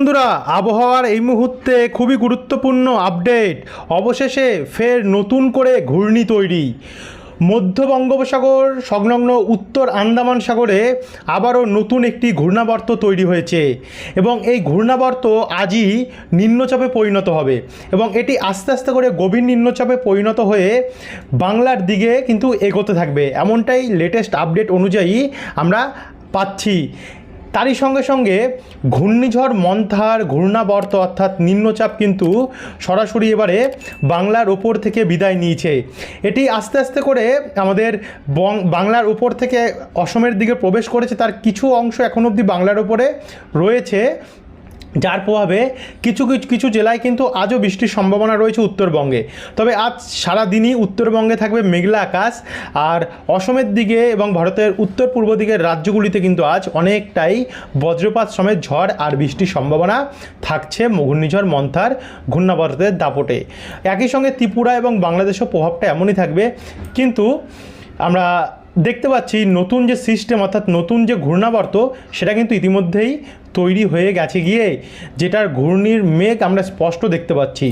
বন্ধুরা, আবহাওয়ার এই মুহূর্তে খুবই গুরুত্বপূর্ণ আপডেট। অবশেষে ফের নতুন করে ঘূর্ণি তৈরি। মধ্য বঙ্গোপসাগর, সংলগ্ন উত্তর আন্দামান সাগরে আবারও নতুন একটি ঘূর্ণাবর্ত তৈরি হয়েছে এবং এই ঘূর্ণাবর্ত আজই নিম্নচাপে পরিণত হবে এবং এটি আস্তে আস্তে করে গভীর নিম্নচাপে পরিণত হয়ে বাংলার দিকে কিন্তু এগোতে থাকবে। এমনটাই লেটেস্ট আপডেট অনুযায়ী আমরা পাচ্ছি। তারই সঙ্গে সঙ্গে ঘূর্ণিঝড় মন্থার ঘূর্ণাবর্ত অর্থাৎ নিম্নচাপ কিন্তু সরাসরি এবারে বাংলার ওপর থেকে বিদায় নিয়েছে। এটি আস্তে আস্তে করে আমাদের বাংলার উপর থেকে অসমের দিকে প্রবেশ করেছে, তার কিছু অংশ এখন অবধি বাংলার ওপরে রয়েছে। যার প্রভাবে কিছু কিছু কিছু জেলায় কিন্তু আজও বৃষ্টির সম্ভাবনা রয়েছে উত্তরবঙ্গে। তবে আজ সারা দিনই উত্তরবঙ্গে থাকবে মেঘলা আকাশ, আর অসমের দিকে এবং ভারতের উত্তর পূর্ব দিকের রাজ্যগুলিতে কিন্তু আজ অনেকটাই বজ্রপাত সমেত ঝড় আর বৃষ্টির সম্ভাবনা থাকছে ঘূর্ণিঝড়, মন্থার, ঘূর্ণাবর্তের দাপটে। একই সঙ্গে ত্রিপুরা এবং বাংলাদেশেও প্রভাবটা এমনই থাকবে। কিন্তু আমরা দেখতে পাচ্ছি নতুন যে সিস্টেম অর্থাৎ নতুন যে ঘূর্ণাবর্ত, সেটা কিন্তু ইতিমধ্যেই তৈরি হয়ে গেছে গিয়ে, যেটার ঘূর্ণির মেঘ আমরা স্পষ্ট দেখতে পাচ্ছি।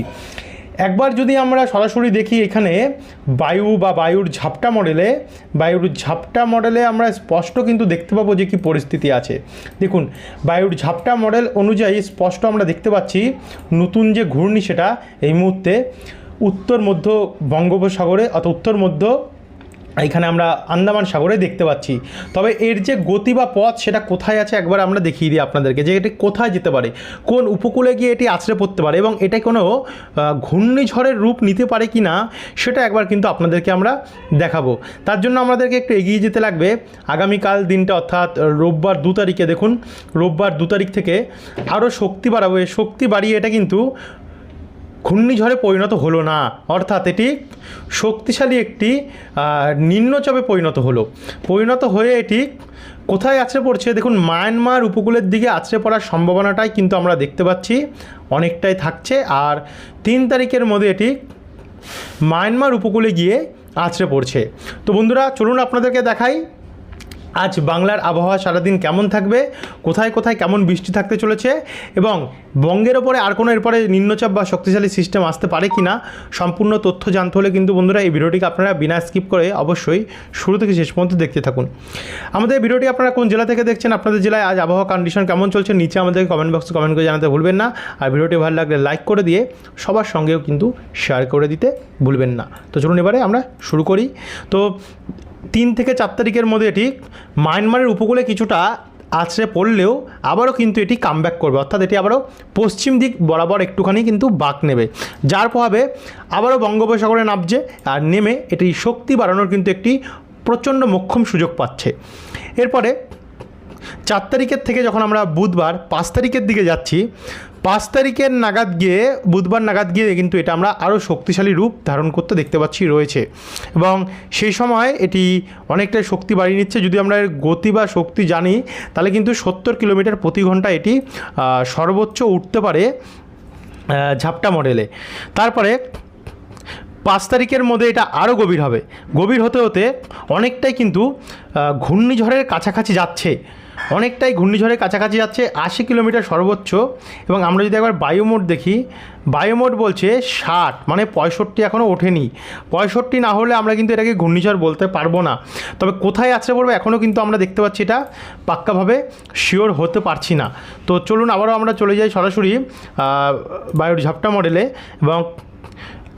একবার যদি আমরা সরাসরি দেখি এখানে, বায়ু বা বায়ুর ঝাপটা মডেলে বায়ুর ঝাপটা মডেলে আমরা স্পষ্ট কিন্তু দেখতে পাবো যে কী পরিস্থিতি আছে। দেখুন, বায়ুর ঝাপটা মডেল অনুযায়ী স্পষ্ট আমরা দেখতে পাচ্ছি নতুন যে ঘূর্ণি সেটা এই মুহূর্তে উত্তর মধ্য বঙ্গোপসাগরে অর্থাৎ উত্তর মধ্য এখানে আমরা আন্দামান সাগরে দেখতে পাচ্ছি। তবে এর যে গতি বা পথ, সেটা কোথায় আছে একবার আমরা দেখিয়ে দিই আপনাদেরকে যে এটি কোথায় যেতে পারে, কোন উপকূলে গিয়ে এটি আছড়ে পড়তে পারে এবং এটা কোনো ঘূর্ণিঝড়ের রূপ নিতে পারে কি না, সেটা একবার কিন্তু আপনাদেরকে আমরা দেখাবো। তার জন্য আমাদেরকে একটু এগিয়ে যেতে লাগবে। আগামীকাল দিনটা অর্থাৎ রোববার দু তারিখে দেখুন, রোববার দু তারিখ থেকে আরও শক্তি বাড়াবো। শক্তি বাড়িয়ে এটা কিন্তু ঘূর্ণিঝড়ে পরিণত হলো না। অর্থাৎ এটি শক্তিশালী একটি নিম্নচাপে পরিণত হলো। পরিণত হয়ে এটি কোথায় আছড়ে পড়ছে? দেখুন, মায়ানমার উপকূলের দিকে আছড়ে পড়ার সম্ভাবনাটাই কিন্তু আমরা দেখতে পাচ্ছি। অনেকটাই থাকছে। আর তিন তারিখের মধ্যে এটি মায়ানমার উপকূলে গিয়ে আছড়ে পড়ছে। তো বন্ধুরা, চলুন আপনাদেরকে দেখাই আজ বাংলার আবহাওয়া সারাদিন কেমন থাকবে? কোথায় কোথায় কেমন বৃষ্টি থাকতে চলেছে? এবং বঙ্গের ওপরে আর কোনো এরপরে নিম্নচাপ বা শক্তিশালী সিস্টেম আসতে পারে কি না সম্পূর্ণ তথ্য জানতে হলে কিন্তু বন্ধুরা এই ভিডিওটিকে আপনারা বিনা স্কিপ করে অবশ্যই শুরু থেকে শেষ পর্যন্ত দেখতে থাকুন। আমাদের ভিডিওটি আপনারা কোন জেলা থেকে দেখছেন, আপনাদের জেলায় আজ আবহাওয়া কন্ডিশন কেমন চলছে, নিচে আমাদেরকে কমেন্ট বক্সে কমেন্ট করে জানাতে ভুলবেন না। আর ভিডিওটি ভালো লাগলে লাইক করে দিয়ে সবার সঙ্গেও কিন্তু শেয়ার করে দিতে ভুলবেন না। তো চলুন এবারে আমরা শুরু করি। তো তিন থেকে চার তারিখের মধ্যে এটি মায়ানমারের উপকূলে কিছুটা আছড়ে পড়লেও আবারও কিন্তু এটি কামব্যাক করবে। অর্থাৎ এটি আবারও পশ্চিম দিক বরাবর একটুখানি কিন্তু বাঁক নেবে। যার প্রভাবে আবারও বঙ্গোপসাগরে নামছে আর নেমে এটি শক্তি বাড়ানোর কিন্তু একটি প্রচণ্ড মোক্ষম সুযোগ পাচ্ছে। এরপরে চার তারিখের থেকে যখন আমরা বুধবার পাঁচ তারিখের দিকে যাচ্ছি, পাঁচ তারিখের নাগাদ গিয়ে, বুধবার নাগাদ গিয়ে কিন্তু এটা আমরা আরও শক্তিশালী রূপ ধারণ করতে দেখতে পাচ্ছি রয়েছে। এবং সেই সময় এটি অনেকটাই শক্তি বাড়িয়ে নিচ্ছে। যদি আমরা এর গতি বা শক্তি জানি, তাহলে কিন্তু সত্তর কিলোমিটার প্রতি ঘণ্টা এটি সর্বোচ্চ উঠতে পারে ঝাপটা মডেলে। তারপরে পাঁচ তারিখের মধ্যে এটা আরও গভীর হবে। গভীর হতে হতে অনেকটাই কিন্তু ঘূর্ণিঝড়ের কাছাকাছি যাচ্ছে। অনেকটাই ঘূর্ণিঝড়ের কাছাকাছি যাচ্ছে, আশি কিলোমিটার সর্বোচ্চ। এবং আমরা যদি একবার বায়োমোড দেখি, বায়োমোড বলছে ষাট মানে পঁয়ষট্টি এখনও ওঠেনি। পঁয়ষট্টি না হলে আমরা কিন্তু এটাকে ঘূর্ণিঝড় বলতে পারব না। তবে কোথায় আছে পড়বে এখনও কিন্তু আমরা দেখতে পাচ্ছি এটা পাক্কাভাবে শিওর হতে পারছি না। তো চলুন আবারও আমরা চলে যাই সরাসরি বায়ুর ঝাপটা মডেলে। এবং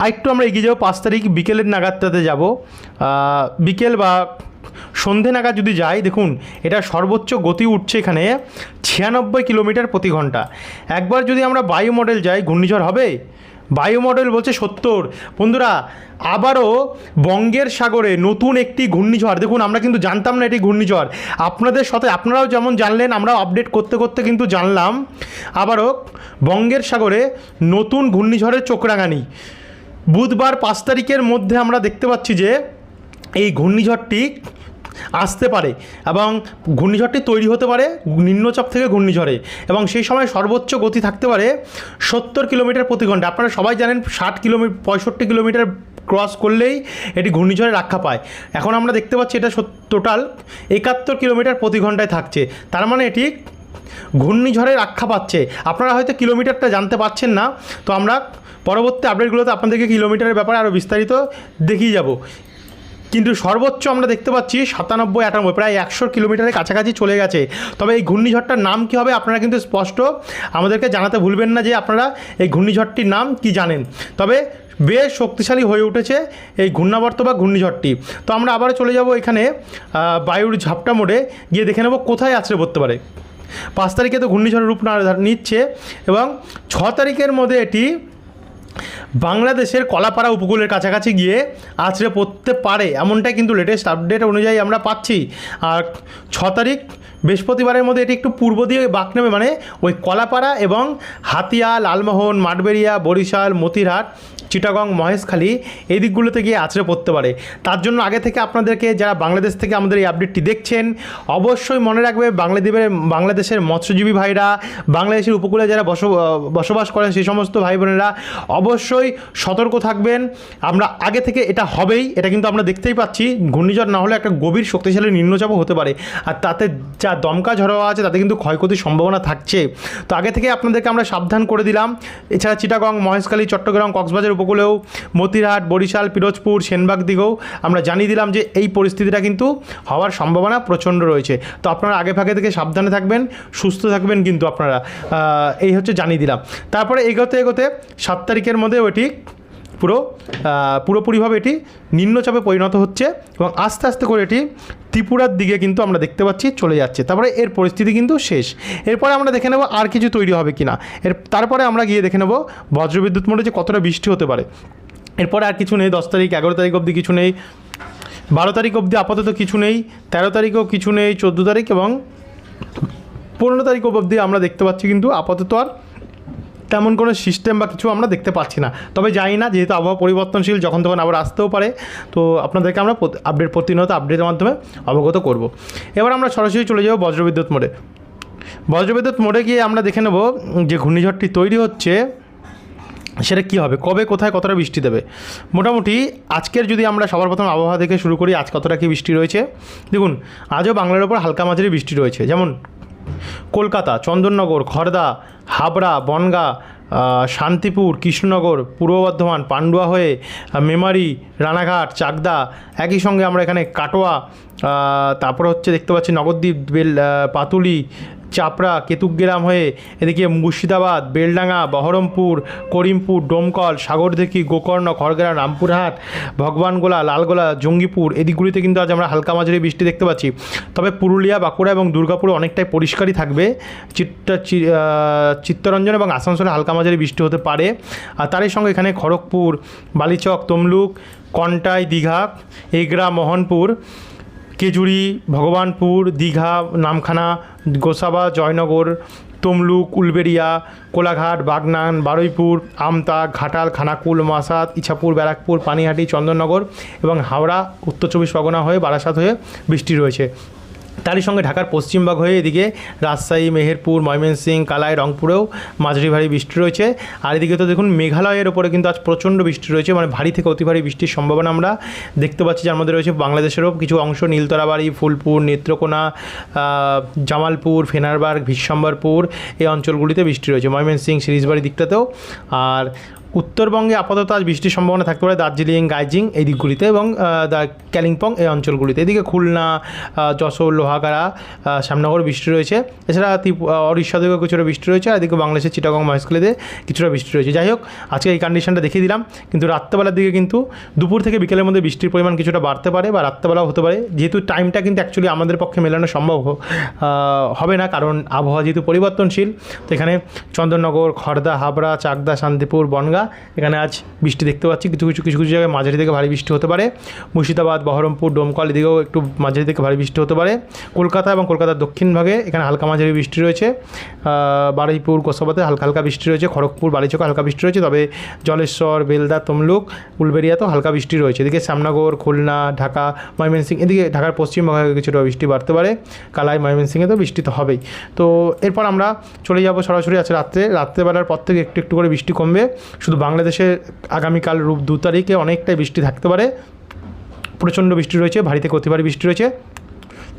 আরেকটু আমরা এগিয়ে যাব, পাঁচ তারিখ বিকেলের নাগাদটাতে যাব। বিকেল বা সন্ধে নাগাদ যদি যাই, দেখুন, এটা সর্বোচ্চ গতি উঠছে এখানে ছিয়ানব্বই কিলোমিটার প্রতি ঘণ্টা। একবার যদি আমরা বায়ু মডেল যাই, ঘূর্ণিঝড় হবে? বায়ু মডেল বলছে সত্তর। বন্ধুরা, আবারও বঙ্গের সাগরে নতুন একটি ঘূর্ণিঝড়। দেখুন, আমরা কিন্তু জানতাম না এটি ঘূর্ণিঝড়। আপনাদের সাথে, আপনারাও যেমন জানলেন আমরা আপডেট করতে করতে কিন্তু জানলাম। আবারও বঙ্গের সাগরে নতুন ঘূর্ণিঝড়ের চোখরাঙানি। বুধবার পাঁচ তারিখের মধ্যে আমরা দেখতে পাচ্ছি যে, এই ঘূর্ণিঝড়টি আসতে পারে এবং ঘূর্ণিঝড়টি তৈরি হতে পারে, নিম্নচাপ থেকে ঘূর্ণিঝড়ে এবং সেই সময় সর্বোচ্চ গতি থাকতে পারে সত্তর কিলোমিটার প্রতি ঘণ্টা। আপনারা সবাই জানেন ষাট কিলোমিটার পঁয়ষট্টি কিলোমিটার ক্রস করলেই এটি ঘূর্ণিঝড়ে রক্ষা পায়। এখন আমরা দেখতে পাচ্ছি এটা টোটাল একাত্তর কিলোমিটার প্রতি ঘন্টায় থাকছে। তার মানে এটি ঘূর্ণিঝড়ে আখ্যা পাচ্ছে। আপনারা হয়তো কিলোমিটারটা জানতে পারছেন না, তো আমরা পরবর্তী আপডেটগুলোতে আপনাদেরকে কিলোমিটারের ব্যাপারে আরও বিস্তারিত দেখিয়ে যাব। কিন্তু সর্বোচ্চ আমরা দেখতে পাচ্ছি সাতানব্বই, আটানব্বই, প্রায় একশো কিলোমিটারের কাছাকাছি চলে গেছে। তবে এই ঘূর্ণিঝড়টার নাম কী হবে আপনারা কিন্তু স্পষ্ট আমাদেরকে জানাতে ভুলবেন না যে আপনারা এই ঘূর্ণিঝড়টির নাম কি জানেন। তবে বেশ শক্তিশালী হয়ে উঠেছে এই ঘূর্ণাবর্ত বা ঘূর্ণিঝড়টি। তো আমরা আবারও চলে যাব এখানে বায়ুর ঝাপটা মোড়ে। গিয়ে দেখে নেব কোথায় আছড়ে পড়তে পারে। পাঁচ তারিখে তো ঘূর্ণিঝড়ের রূপ নিচ্ছে এবং ছ তারিখের মধ্যে এটি বাংলাদেশের কলাপাড়া উপকূলের কাছাকাছি গিয়ে আছড়ে পড়তে পারে, এমনটাই কিন্তু লেটেস্ট আপডেট অনুযায়ী আমরা পাচ্ছি। আর ছ তারিখ, বৃহস্পতিবারের মধ্যে এটি একটু পূর্ব দিয়ে বাক নেবে মানে ওই কলাপাড়া এবং হাতিয়া, লালমোহন, মাঠবেড়িয়া, বরিশাল, মতিরহাট চিটাগং মহেশখালী এই দিকগুলোতে গিয়ে আছড়ে পড়তে পারে। তার জন্য আগে থেকে আপনাদেরকে যারা বাংলাদেশ থেকে আমাদের এই আপডেটটি দেখছেন, অবশ্যই মনে রাখবে বাংলাদেবের বাংলাদেশের মৎস্যজীবী ভাইরা, বাংলাদেশের উপকূলে যারা বস, বসবাস করেন সেই সমস্ত ভাই বোনেরা, অবশ্যই সতর্ক থাকবেন। আমরা আগে থেকে এটা হবেই, এটা কিন্তু আমরা দেখতেই পাচ্ছি। ঘূর্ণিঝড় না হলে একটা গভীর শক্তিশালী নিম্নচাপও হতে পারে। আর তাতে যা দমকা ঝড় আছে, তাতে কিন্তু ক্ষয়ক্ষতির সম্ভাবনা থাকছে। তো আগে থেকে আপনাদেরকে আমরা সাবধান করে দিলাম। এছাড়া চিটাগং, মহেশখালী, চট্টগ্রাম, কক্সবাজার উপকূলেও, মতিরহাট, বরিশাল, পিরোজপুর, সেনবাগ দিকেও আমরা জানিয়ে দিলাম যে এই পরিস্থিতিটা কিন্তু হওয়ার সম্ভাবনা প্রচণ্ড রয়েছে। তো আপনারা আগে ফাঁকে থেকে সাবধানে থাকবেন, সুস্থ থাকবেন কিন্তু আপনারা। এই হচ্ছে জানিয়ে দিলাম। তারপরে এগোতে এগোতে সাত তারিখের মধ্যে ওটি পুরো পুরোপুরিভাবে এটি নিম্নচাপে পরিণত হচ্ছে এবং আস্তে আস্তে করে এটি ত্রিপুরার দিকে কিন্তু আমরা দেখতে পাচ্ছি চলে যাচ্ছে। তারপরে এর পরিস্থিতি কিন্তু শেষ। এরপরে আমরা দেখে নেব আর কিছু তৈরি হবে কিনা। এর, তারপরে আমরা গিয়ে দেখে নেব বজ্রবিদ্যুৎ মোড়ে যে কতটা বৃষ্টি হতে পারে। এরপরে আর কিছু নেই, দশ তারিখ, এগারো তারিখ অবধি কিছু নেই, বারো তারিখ অবধি আপাতত কিছু নেই, তেরো তারিখও কিছু নেই, চোদ্দ তারিখ এবং পনেরো তারিখ অবধি আমরা দেখতে পাচ্ছি কিন্তু আপাতত আর তেমন কোনো সিস্টেম বা কিছু আমরা দেখতে পাচ্ছি না। তবে জানি না, যেহেতু আবহাওয়া পরিবর্তনশীল, যখন তখন আবার আসতেও পারে। তো আপনাদেরকে আমরা আপডেট প্রতিনিয়ত আপডেটের মাধ্যমে অবগত করব। এবার আমরা সরাসরি চলে যাব বজ্রবিদ্যুৎ মোড়ে। বজ্রবিদ্যুৎ মোড়ে গিয়ে আমরা দেখে নেব যে ঘূর্ণিঝড়টি তৈরি হচ্ছে, সেটা কী হবে? কবে, কোথায় কতটা বৃষ্টি দেবে? মোটামুটি আজকের যদি আমরা সবার প্রথম আবহাওয়া দেখে শুরু করি, আজ কতটা কি বৃষ্টি রয়েছে? দেখুন, আজও বাংলার ওপর হালকা মাঝারি বৃষ্টি রয়েছে। যেমন কলকাতা, চন্দননগর খড়দা হাবড়া, বনগা শান্তিপুর, কৃষ্ণনগর, পূর্ব বর্ধমান, পান্ডুয়া হয়ে মেমারি, রানাঘাট, চাকদা, একই সঙ্গে আমরা এখানে কাটোয়া তারপর হচ্ছে দেখতে পাচ্ছি নবদ্বীপ, বেল পাতুলি চাপড়া কেতুগ্রাম হয়ে এদিকে মুর্শিদাবাদ, বেলডাঙ্গা, বহরমপুর, করিমপুর, ডোমকল, সাগরদিঘি, গোকর্ণ খড়গ্রাম রামপুরহাট, ভগবানগোলা, লালগোলা, জঙ্গিপুর এদিকগুলিতে কিন্তু আজ আমরা হালকা মাঝারি বৃষ্টি দেখতে পাচ্ছি। তবে পুরুলিয়া, বাঁকুড়া এবং দুর্গাপুর অনেকটাই পরিষ্কারই থাকবে। চিত্তরঞ্জন এবং আসানসোলে হালকা মাঝারি বৃষ্টি হতে পারে। আর তারই সঙ্গে এখানে খড়গপুর, বালিচক, তমলুক, কন্টাই, দীঘা, এগরা, মোহনপুর কেজুরি, ভগবানপুর, দীঘা, নামখানা, গোসাবা, জয়নগর, তমলুক, উলবেড়িয়া, কোলাঘাট, বাগনান, বারুইপুর, আমতা, ঘাটাল, খানাকুল মাসাদ ইছাপুর, ব্যারাকপুর, পানিহাটি, চন্দননগর এবং হাওড়া, উত্তর চব্বিশ পরগনা হয়ে বারাসাত হয়ে বৃষ্টি রয়েছে। তারই সঙ্গে ঢাকার পশ্চিমবঙ্গ হয়ে এদিকে রাজশাহী, মেহেরপুর ময়মনসিংহ কালাই, রংপুরেও মাঝারি ভারী বৃষ্টি রয়েছে। আর এদিকে তো দেখুন, মেঘালয়ের ওপরে কিন্তু আজ প্রচণ্ড বৃষ্টি রয়েছে মানে ভারী থেকে অতি ভারী বৃষ্টির সম্ভাবনা আমরা দেখতে পাচ্ছি। যার মধ্যে রয়েছে বাংলাদেশেরও কিছু অংশ, নীলতরাবাড়ি, ফুলপুর, নেত্রকোনা জামালপুর, ফেনারবার্গ ভিশ্বম্বরপুর এই অঞ্চলগুলিতে বৃষ্টি রয়েছে। ময়মনসিংহ সিরিজবাড়ি দিকটাতেও। আর উত্তরবঙ্গে আপাতত আজ বৃষ্টির সম্ভাবনা থাকতে পারে, দার্জিলিং, গাইজিং এই দিকগুলিতে এবং কালিম্পং এই অঞ্চলগুলিতে। এদিকে খুলনা যশোর, লোহাগাড়া শ্যামনগর বৃষ্টি রয়েছে। এছাড়া ওড়িশা দিকেও কিছুটা বৃষ্টি রয়েছে আর এদিকে বাংলাদেশের চিটাগং মহেশখালীতে কিছুটা বৃষ্টি রয়েছে। যাই হোক, আজকে এই কন্ডিশনটা দেখিয়ে দিলাম। কিন্তু রাত্রেবেলার দিকে কিন্তু দুপুর থেকে বিকেলের মধ্যে বৃষ্টির পরিমাণ কিছুটা বাড়তে পারে বা রাত্রেবেলাও হতে পারে। যেহেতু টাইমটা কিন্তু অ্যাকচুয়ালি আমাদের পক্ষে মেলানো সম্ভব হবে না কারণ আবহাওয়া যেহেতু পরিবর্তনশীল, তো এখানে চন্দননগর খড়দা হাবড়া, চাকদা, শান্তিপুর, বনগা এখানে আজ বৃষ্টি দেখতে পাচ্ছি। কিছু কিছু কিছু কিছু জায়গায় মাঝারি থেকে ভারী বৃষ্টি হতে পারে। মুর্শিদাবাদ, বহরমপুর, ডোমকল এদিকেও একটু মাঝারি থেকে ভারী বৃষ্টি হতে পারে। কলকাতা এবং কলকাতার দক্ষিণ ভাগে এখানে হালকা মাঝারি বৃষ্টি রয়েছে। বারুইপুর গোসাবাতে হালকা হালকা বৃষ্টি রয়েছে। খড়গপুর, বালিচকে হালকা বৃষ্টি রয়েছে। তবে জলেশ্বর, বেলদা, তমলুক উলবেরিয়াতেও হালকা বৃষ্টি রয়েছে। এদিকে শ্যামনগর, খুলনা, ঢাকা, ময়মনসিংহ এদিকে ঢাকার পশ্চিমবঙ্গে কিছুটা বৃষ্টি বাড়তে পারে। কালাই ময়মনসিংহে তো বৃষ্টি তো হবেই। তো এরপর আমরা চলে যাব সরাসরি আছে রাত্রে। রাত্রেবেলার পর থেকে একটু একটু করে বৃষ্টি কমবে। শুধু বাংলাদেশে আগামীকাল রূপ দু তারিখে অনেকটাই বৃষ্টি থাকতে পারে। প্রচণ্ড বৃষ্টি রয়েছে, ভারী থেকে পারে বৃষ্টি রয়েছে।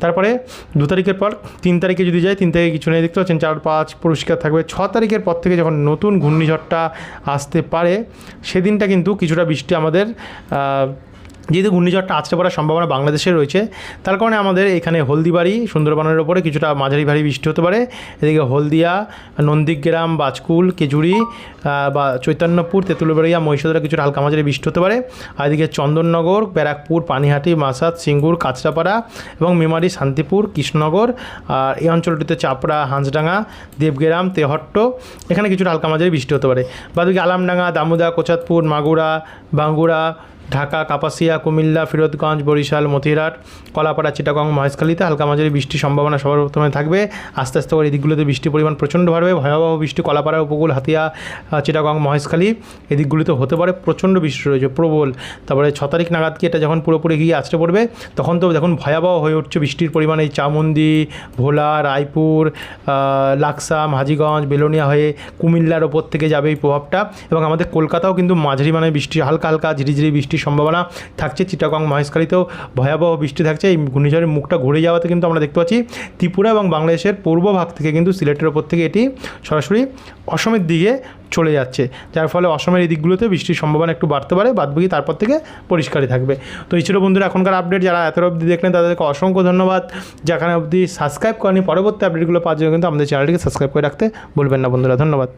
তারপরে দু তারিখের পর, তিন তারিখে যদি যায় তিন তারিখে কিছু নেই, দেখতে পাচ্ছেন চার, পাঁচ পরিষ্কার থাকবে। ছ তারিখের পর থেকে যখন নতুন ঘূর্ণিঝড়টা আসতে পারে, সেদিনটা কিন্তু কিছুটা বৃষ্টি আমাদের যেহেতু ঘূর্ণিঝড়টা আছড়ে পড়ার সম্ভাবনা বাংলাদেশে রয়েছে, তার কারণে আমাদের এখানে হলদিবাড়ি, সুন্দরবনের ওপরে কিছুটা মাঝারি ভারী বৃষ্টি হতে পারে। এদিকে হলদিয়া, নন্দীগ্রাম, বাজকুল, কেজুরি বা চৈতন্যপুর তেঁতুলবাড়িয়া মহিষাদরা কিছুটা হালকা মাঝারি বৃষ্টি হতে পারে। আর এদিকে চন্দননগর, ব্যারাকপুর, পানিহাটি মাসাদ সিঙ্গুর, কাঁচরাপাড়া এবং মেমারি, শান্তিপুর, কৃষ্ণনগর আর এই অঞ্চলটিতে চাপড়া, হাঁসডাঙ্গা, দেবগ্রাম, তেহট্ট এখানে কিছুটা হালকা মাঝারি বৃষ্টি হতে পারে। বাদিকে আলামডাঙ্গা, দামোদা কোচাতপুর মাগুরা বাঙ্গুড়া ঢাকা, কাপাসিয়া, কুমিল্লা, ফিরোজগঞ্জ, বরিশাল, মতিরাট, কলাপাড়া, চিটাগং, মহেশখালীতে হালকা মাঝারি বৃষ্টির সম্ভাবনা সবার প্রথমে থাকবে। আস্তে আস্তে করে এদিকগুলোতে বৃষ্টির পরিমাণ প্রচণ্ড বাড়বে। ভয়াবহ বৃষ্টি কলাপাড়া, উপকূল, হাতিয়া চিটাগং, মহেশখালী এই দিকগুলিতে হতে পারে প্রচণ্ড বৃষ্টি রয়েছে, প্রবল। তারপরে ছ তারিখ নাগাদ কি এটা যখন পুরোপুরি গিয়ে আছড়ে পড়বে, তখন তো দেখুন ভয়াবহ হয়ে উঠছে বৃষ্টির পরিমাণ। এই চামুন্দি ভোলা, রায়পুর লাকসাম, হাজিগঞ্জ, বেলোনিয়া হয়ে কুমিল্লার ওপর থেকে যাবে এই প্রভাবটা। এবং আমাদের কলকাতাও কিন্তু মাঝারি মানে বৃষ্টি, হালকা হালকা ঝিরিঝিরি বৃষ্টির সম্ভাবনা থাকছে, চিটাগং মহেশখালীতেও ভয়াবহ বৃষ্টি থাকছে। এই ঘূর্ণিঝড়ের মুখটা ঘুরে যাওয়াতে কিন্তু আমরা দেখতে পাচ্ছি, ত্রিপুরা এবং বাংলাদেশের পূর্ব ভাগ থেকে কিন্তু সিলেটের ওপর থেকে এটি সরাসরি অসমের দিকে চলে যাচ্ছে। যার ফলে অসমের এই দিকগুলোতে বৃষ্টির সম্ভাবনা একটু বাড়তে পারে বাদ বাদবাকি তারপর থেকে পরিষ্কারই থাকবে। তো এই ছিল বন্ধুরা, এখনকার আপডেট, যারা এত অবধি দেখলেন তাদেরকে অসংখ্য ধন্যবাদ। যেখানে অবধি সাবস্ক্রাইব করেনি পরবর্তী আপডেটগুলো পাওয়ার জন্য কিন্তু আমাদের চ্যানেলটিকে সাবস্ক্রাইব করে রাখতে ভুলবেন না বন্ধুরা, ধন্যবাদ।